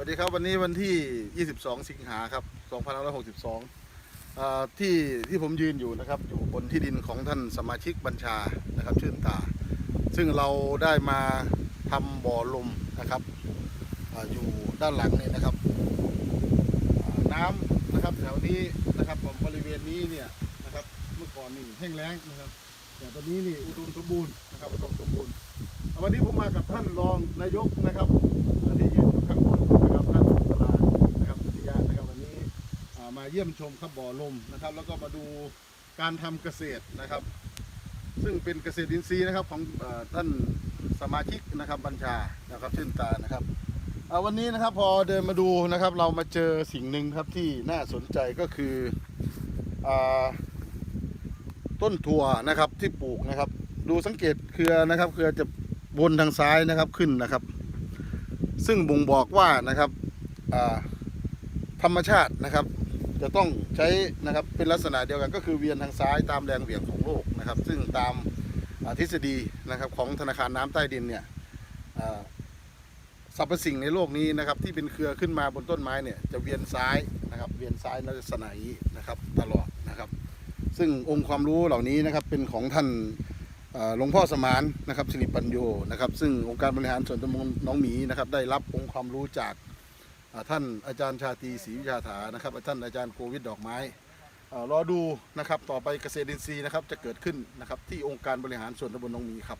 วัสดีครับวันนี้วันที่ 22 สิงหาครับ 2562 ที่ที่ผมยืนอยู่นะครับ อยู่บนที่ดินของท่านสมาชิกบัญชานะครับ ชื่นตา ซึ่งเราได้มาทำบ่อลมนะครับออยู่ด้านหลังนี่นะครับน้ำนะครับแถวนี้นะครับบริเวณนี้เนี่ยนะครับ เมื่อก่อนนี่แห้งแล้งนะครับแต่ตอนนี้นี่อุดมสมบูรณ์นะครับอุดมสมบูรณ์วันนี้ผมมากับท่านรองนายกนะครับที่ เยี่ยมชมครับบ่อลมนะครับ แล้วก็มาดูการทำเกษตรนะครับ ซึ่งเป็นเกษตรอินทรีย์นะครับของอท่านสมาชิกนะครับบัญชานะครับชื่นตานะครับวันนี้นะครับพอเดินมาดูนะครับ เรามาเจอสิ่งหนึ่งครับที่น่าสนใจก็คืออต้นถั่วนะครับที่ปลูกนะครับ ดูสังเกตเครือนะครับเครือจะบนทางซ้ายนะครับขึ้นนะครับ ซึ่งบ่งบอกว่านะครับธรรมชาตินะครับ จะต้องใช้นะครับเป็นลักษณะเดียวกันก็คือเวียนทางซ้ายตามแรงเหวี่ยงของโลกนะครับ ซึ่งตามทฤษฎีนะครับของธนาคารน้ำใต้ดินเนี่ยสรรพสิ่งในโลกนี้นะครับที่เป็นเครือขึ้นมาบนต้นไม้เนี่ยจะเวียนซ้ายนะครับเวียนซ้ายลักษณะนี้นะครับตลอดนะครับ ซึ่งองค์ความรู้เหล่านี้นะครับเป็นของท่านหลวงพ่อสมานนะครับสิริปัญโยนะครับซึ่งองค์การบริหารส่วนตำบลน้องหมีนะครับได้รับองค์ความรู้จาก ท่านอาจารย์ชาตีศรีวิชาถานะครับท่านอาจารย์โกวิทดอกไม้รอดูนะครับต่อไปเกษตรอินทรีย์นะครับจะเกิดขึ้นนะครับที่องค์การบริหารส่วนตำบลหนองมีครับ